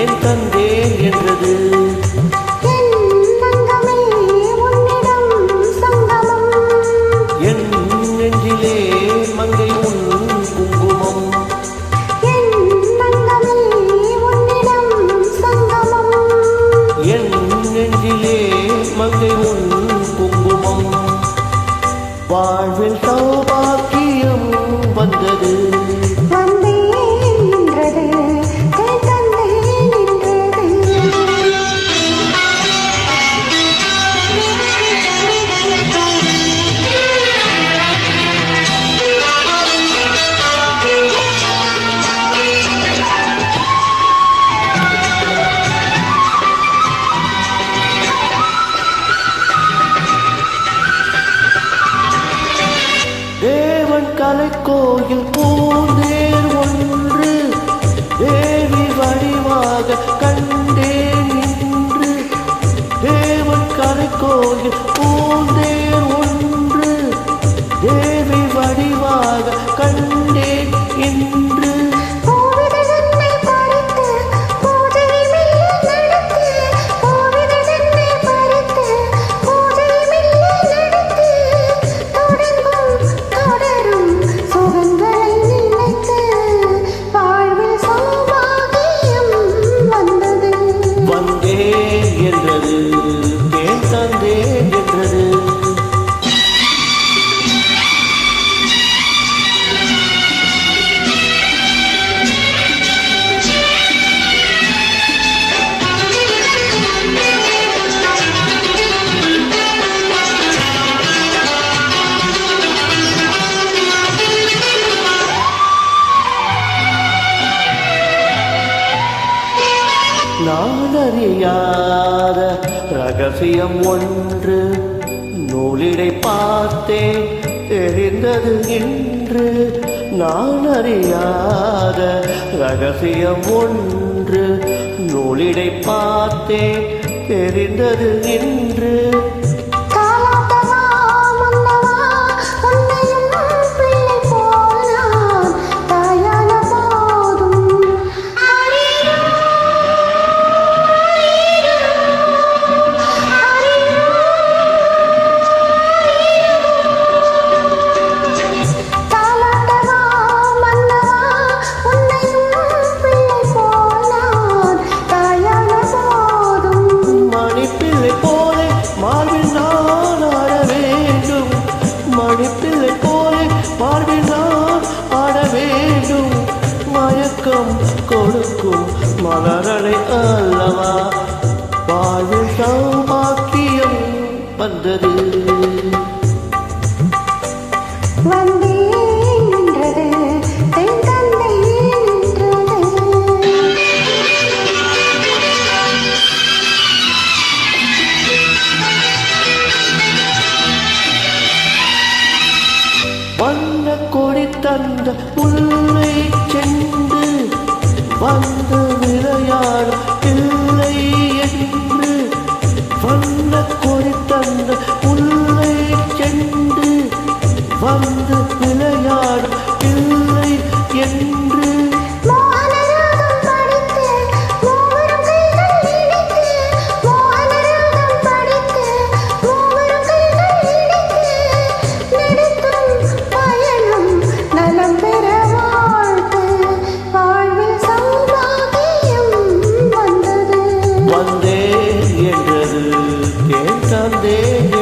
ஏன் தந்தே கோயில் போனே Hare நான் அறியாத ரகசியம் ஒன்று நூலிடை பார்த்தேன் தெரிந்தது இன்று. நான் அறியாத ரகசியம் ஒன்று நூலிடை பார்த்தேன் தெரிந்தது இன்று. மயக்கம் கொடுக்கும் மலரலை அல்லவா? வாழ்வு சௌபாக்கியம் வந்தது. வந்தது கொடி தந்த உள்ளை சென்று வந்து விளையாட இல்லை என்று வந்த கொடி தந்த உள்ளை சென்று வந்து விளையாட இல்லை संदेह